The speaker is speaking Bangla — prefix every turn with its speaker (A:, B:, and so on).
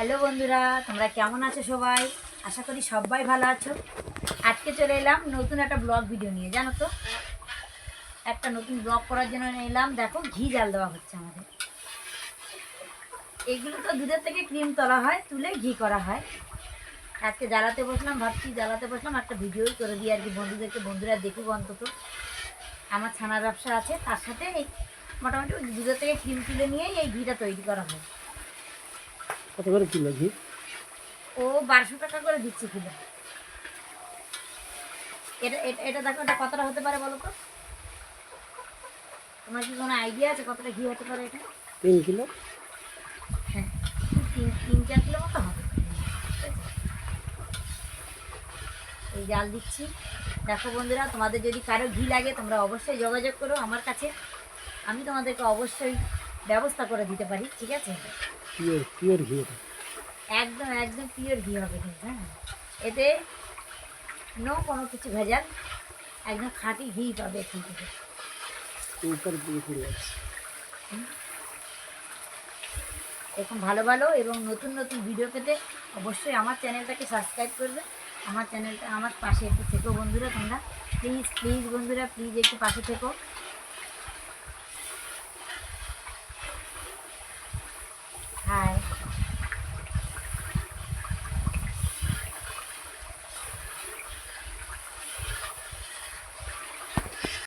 A: হ্যালো বন্ধুরা, তোমরা কেমন আছো সবাই? আশা করি সবাই ভালো আছো। আজকে চলে এলাম নতুন একটা ব্লগ ভিডিও নিয়ে, জানো তো? একটা নতুন ব্লগ করার জন্য এলাম। দেখো, ঘি জাল দেওয়া হচ্ছে আমাদের। এগুলো তো দুধের থেকে ক্রিম তোলা হয়, তুলে ঘি করা হয়। আজকে জ্বালাতে বসলাম, ভাবছি জ্বালাতে বসলাম, একটা ভিডিওই করে দিই আর কি বন্ধুদেরকে। বন্ধুরা দেখুক অন্তত। আমার ছানার ব্যবসা আছে, তার সাথে মোটামুটি দুধের থেকে ক্রিম তুলে নিয়েই এই ঘিটা তৈরি করা হয়।
B: কত করে কিলো ঘি?
A: ও বারোশো টাকা করে দিচ্ছে কিলো। এটা এটা- এটা দেখো এটা কতটা হতে পারে বলো তো? তোমার কি কোনো আইডিয়া আছে কতটা ঘি হতে পারে এটা?
B: তিন কিলো।
A: হ্যাঁ তিন তিন চার কিলো মতো হবে। এই জাল দিচ্ছি। দেখো বন্ধুরা তোমাদের যদি কারও ঘি লাগে তোমরা অবশ্যই যোগাযোগ করো আমার কাছে। আমি তোমাদেরকে অবশ্যই ব্যবস্থা করে দিতে পারি ঠিক আছে?
B: পিওর পিওর ঘি
A: একদম একদম পিওর ঘি হবে কিন্তু হ্যাঁ? এতে নো কোনো কিছু ভেজাল একদম খাঁটি ঘি পাবে এখান থেকে
B: উপর
A: এরকম ভালো ভালো এবং নতুন নতুন ভিডিও পেতে অবশ্যই আমার চ্যানেলটাকে সাবস্ক্রাইব করবে। আমার চ্যানেলটা আমার পাশে একটু থেকো বন্ধুরা তোমরা। প্লিজ প্লিজ বন্ধুরা প্লিজ একটু পাশে থেকো। Hi.